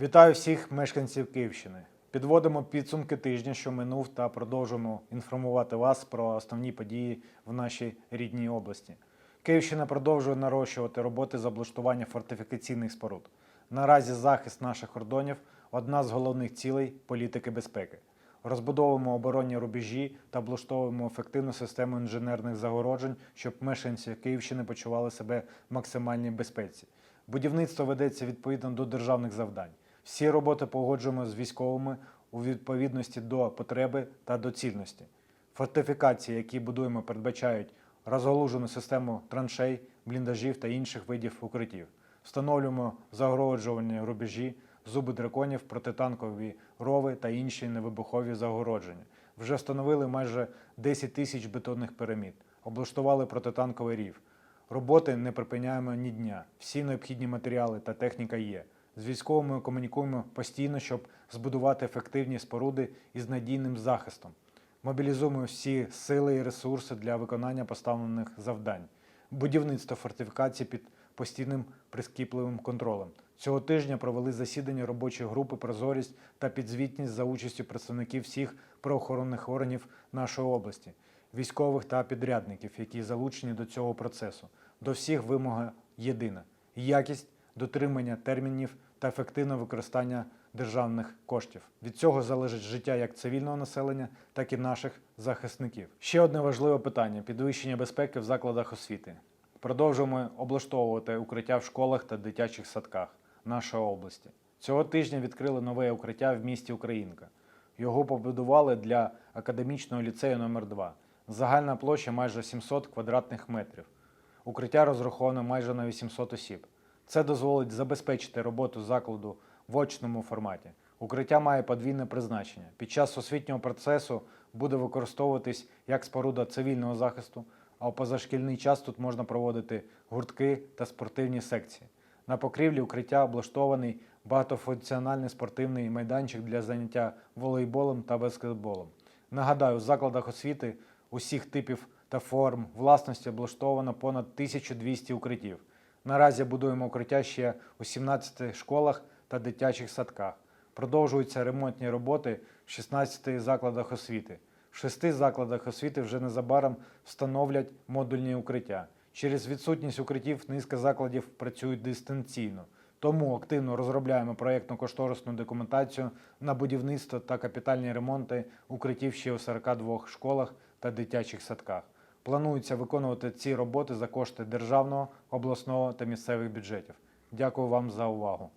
Вітаю всіх мешканців Київщини. Підводимо підсумки тижня, що минув, та продовжуємо інформувати вас про основні події в нашій рідній області. Київщина продовжує нарощувати роботи з облаштування фортифікаційних споруд. Наразі захист наших кордонів одна з головних цілей політики безпеки. Розбудовуємо оборонні рубежі та облаштовуємо ефективну систему інженерних загороджень, щоб мешканці Київщини почували себе в максимальній безпеці. Будівництво ведеться відповідно до державних завдань. Всі роботи погоджуємо з військовими у відповідності до потреби та доцільності. Фортифікації, які будуємо, передбачають розгалужену систему траншей, бліндажів та інших видів укриттів. Встановлюємо загороджувальні рубежі, зуби драконів, протитанкові рови та інші невибухові загородження. Вже встановили майже 10 тисяч бетонних пірамід, облаштували протитанковий рів. Роботи не припиняємо ні дня. Всі необхідні матеріали та техніка є. З військовими комунікуємо постійно, щоб збудувати ефективні споруди із надійним захистом. Мобілізуємо всі сили і ресурси для виконання поставлених завдань. Будівництво фортифікацій під постійним прискіпливим контролем. Цього тижня провели засідання робочої групи Прозорість та підзвітність за участю представників всіх правоохоронних органів нашої області, військових та підрядників, які залучені до цього процесу. До всіх вимога єдина: якість, дотримання термінів та ефективне використання державних коштів. Від цього залежить життя як цивільного населення, так і наших захисників. Ще одне важливе питання: підвищення безпеки в закладах освіти. Продовжуємо облаштовувати укриття в школах та дитячих садках нашої області. Цього тижня відкрили нове укриття в місті Українка. Його побудували для академічного ліцею номер 2 Загальна площа майже 700 квадратних метрів. Укриття розраховано майже на 800 осіб. Це дозволить забезпечити роботу закладу в очному форматі. Укриття має подвійне призначення. Під час освітнього процесу буде використовуватись як споруда цивільного захисту, а у позашкільний час тут можна проводити гуртки та спортивні секції. На покрівлі укриття облаштований багатофункціональний спортивний майданчик для заняття волейболом та баскетболом. Нагадаю, у закладах освіти усіх типів та форм власності облаштовано понад 1200 укриттів. Наразі будуємо укриття ще у 17 школах та дитячих садках. Продовжуються ремонтні роботи в 16 закладах освіти. В шести закладах освіти вже незабаром встановлять модульні укриття. Через відсутність укриттів низка закладів працюють дистанційно. Тому активно розробляємо проєктно-кошторисну документацію на будівництво та капітальні ремонти укриттів ще у 42 школах та дитячих садках. Планується виконувати ці роботи за кошти державного, обласного та місцевих бюджетів. Дякую вам за увагу.